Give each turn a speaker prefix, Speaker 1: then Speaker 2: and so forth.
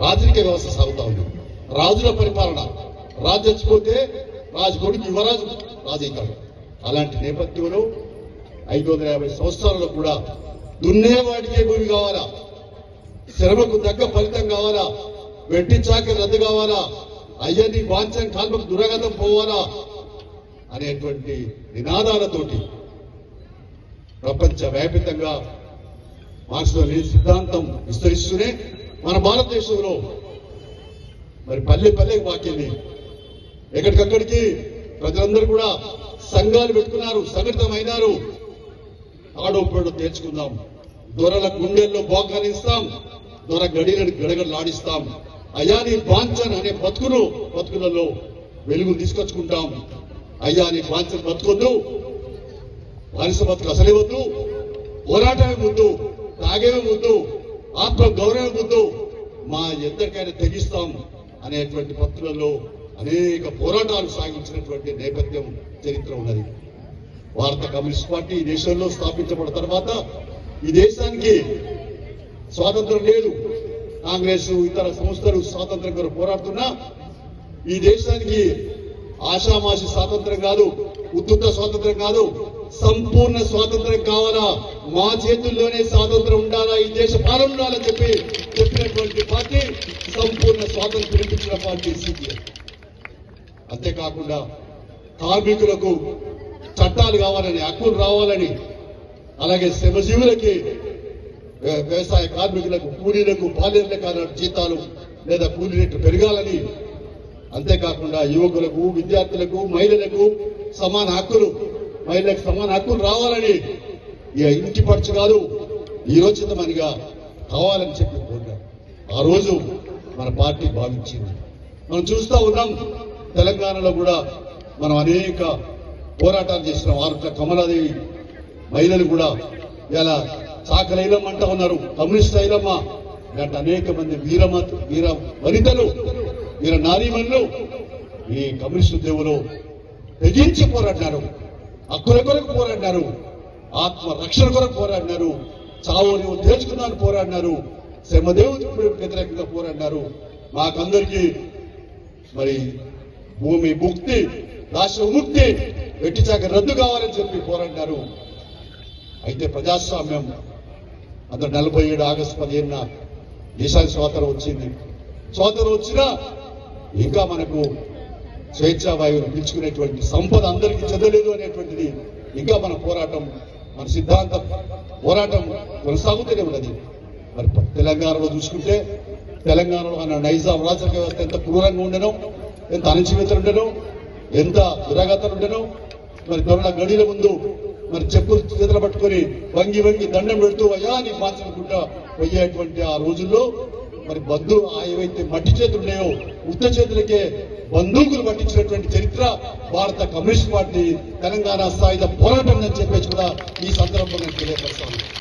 Speaker 1: రాజకీయ వ్యవస్థ సాగుతా ఉంది. రాజుల పరిపాలన. రాజు చచ్చిపోతే రాజు కొడుకు యువరాజు రాజు అవుతాడు. అలాంటి నేపథ్యంలో ఐదు వందల యాభై సంవత్సరాల్లో కూడా దున్నేవాడికే భూమి కావాలా? శ్రమకు తగ్గ ఫలితం కావాలా? వెట్టి చాకరి రద్దు కావాలా? అయ్యని వాంఛం కాల్మకు దురగతం పోవాలా? అనేటువంటి నినాదాలతోటి ప్రపంచ వ్యాపితంగా మార్క్స్లోని సిద్ధాంతం విస్తరిస్తూనే మన భారతదేశంలో మరి పల్లె పల్లె వాక్యాన్ని ఎక్కడికక్కడికి ప్రజలందరూ కూడా సంఘాలు పెట్టుకున్నారు సంఘటితమైనారు ఆడోపడు తెచ్చుకుందాం. దొరల గుండెల్లో బోకానిస్తాం దొర గడిలను గడగడలాడిస్తాం. అయ్యా నీ బాంచన్ అనే బతుకును బతుకులలో వెలుగు తీసుకొచ్చుకుంటాం. అయ్యా నీ బాంచన్ బతుకొద్దు. బానిస బతుకు అసలే వద్దు. పోరాటమే ముందు తాగేమే ముందు ఆత్మ గౌరవమే ముందు మా ఎందరికైనా తెగిస్తాం అనేటువంటి పత్రులలో అనేక పోరాటాలు సాగించినటువంటి నేపథ్యం చరిత్ర ఉన్నది. భారత కమ్యూనిస్ట్ పార్టీ ఈ దేశంలో స్థాపించబడిన తర్వాత ఈ దేశానికి స్వాతంత్రం లేదు. కాంగ్రెస్ ఇతర సంస్థలు స్వాతంత్రం కొరకు పోరాడుతున్నా ఈ దేశానికి ఆషామాషి స్వాతంత్రం కాదు ఉద్దుత స్వాతంత్రం కాదు సంపూర్ణ స్వాతంత్రం కావాలా? మా చేతుల్లోనే స్వాతంత్రం ఉండాలా? ఈ దేశ పాలన ఉండాలని చెప్పి చెప్పినటువంటి పార్టీ సంపూర్ణ స్వాతంత్రం ఇప్పించిన పార్టీ సిపిఎం. అంతేకాకుండా కార్మికులకు చట్టాలు కావాలని హక్కులు రావాలని అలాగే శ్రమజీవులకి వ్యవసాయ కార్మికులకు కూలీలకు బాల్యలకు జీతాలు లేదా కూలీ రేట్లు పెరగాలని అంతేకాకుండా యువకులకు విద్యార్థులకు మహిళలకు సమాన హక్కులు మహిళలకు సమాన హక్కులు రావాలని ఇక ఇంటి పడుచు కాదు ఈ రోజు ఈరోచితమనిగా కావాలని చెప్పి కోరారు. ఆ రోజు మన పార్టీ భావించింది. మనం చూస్తూ ఉన్నాం తెలంగాణలో కూడా మనం అనేక పోరాటాలు చేసిన వారు కమలాదేవి మహిళలు కూడా ఇలా చాకలైలమ్మ అంటా ఉన్నారు. కమ్యూనిస్ట్ ఐలమ్మ. ఇలాంటి అనేక మంది వీర వీర వనితలు వీర నారీమణులు ఈ కమ్యూనిస్టు దేవులు తెగించి పోరాడినారు. హక్కుల కొరకు పోరాడినారు. ఆత్మ రక్షణ కొరకు పోరాడినారు. చావుని తేల్చుకున్నాను పోరాడినారు. శ్రమదేవుడికి వ్యతిరేకంగా పోరాడినారు. మాకందరికీ మరి భూమి ముక్తి రాష్ట్ర ముక్తి వెట్టిచాక రద్దు కావాలని చెప్పి పోరాడినారు. అయితే ప్రజాస్వామ్యం అంత నలభై ఏడు ఆగస్టు పదిహేనున దేశానికి స్వాతంత్రం వచ్చింది. స్వాతంత్రం వచ్చినా ఇంకా మనకు స్వేచ్ఛా వాయువును పిలుచుకునేటువంటి సంపద అందరికీ చెందలేదు అనేటువంటిది ఇంకా మన పోరాటం మన సిద్ధాంతం పోరాటం కొనసాగుతూనే ఉన్నది. మరి తెలంగాణలో చూసుకుంటే తెలంగాణలో మన నైజాం రాజకీయ వ్యవస్థ ఎంత క్రూరంగా ఉండను ఎంత అణచివేతలు ఉండను ఎంత దురాగతలు ఉండను మరి దొరల గడిల ముందు మరి చెప్పులు చేతులు పట్టుకొని వంగి వంగి దండం పెడుతూ అయ్యా నీ పాల్చుకుంటా పోయేటువంటి ఆ రోజుల్లో మరి బంధు ఆ ఏవైతే మట్టి చేతులు ఉన్నాయో ఉత్త చేతులకే బందూకులు పట్టించినటువంటి చరిత్ర భారత కమ్యూనిస్ట్ పార్టీ తెలంగాణ స్థాయిలో పోరాటం అని చెప్పేసి కూడా ఈ సందర్భంగా తెలియపరుస్తాను